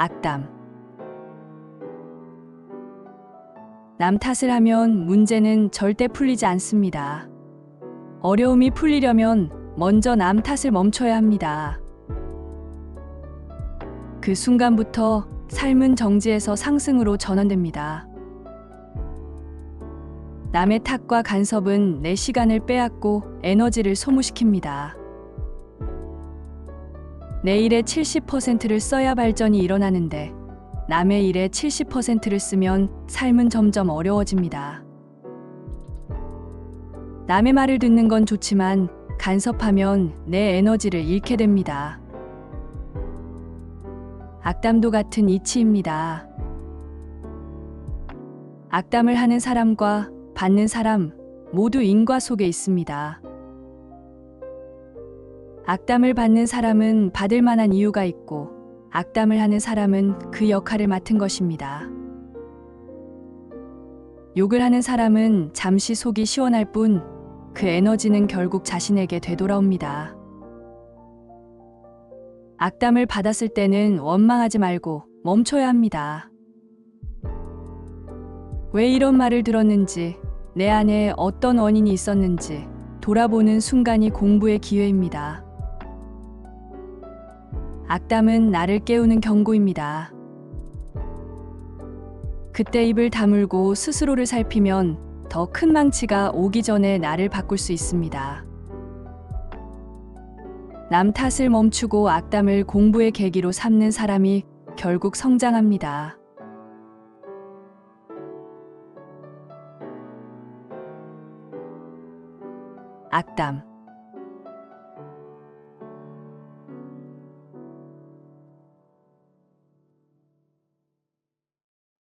악담. 남 탓을 하면 문제는 절대 풀리지 않습니다. 어려움이 풀리려면 먼저 남 탓을 멈춰야 합니다. 그 순간부터 삶은 정지에서 상승으로 전환됩니다. 남의 탓과 간섭은 내 시간을 빼앗고 에너지를 소모시킵니다. 내 일의 70%를 써야 발전이 일어나는데 남의 일의 70%를 쓰면 삶은 점점 어려워집니다. 남의 말을 듣는 건 좋지만 간섭하면 내 에너지를 잃게 됩니다. 악담도 같은 이치입니다. 악담을 하는 사람과 받는 사람 모두 인과 속에 있습니다. 악담을 받는 사람은 받을 만한 이유가 있고 악담을 하는 사람은 그 역할을 맡은 것입니다. 욕을 하는 사람은 잠시 속이 시원할 뿐 그 에너지는 결국 자신에게 되돌아옵니다. 악담을 받았을 때는 원망하지 말고 멈춰야 합니다. 왜 이런 말을 들었는지, 내 안에 어떤 원인이 있었는지 돌아보는 순간이 공부의 기회입니다. 악담은 나를 깨우는 경고입니다. 그때 입을 다물고 스스로를 살피면 더 큰 망치가 오기 전에 나를 바꿀 수 있습니다. 남 탓을 멈추고 악담을 공부의 계기로 삼는 사람이 결국 성장합니다. 악담.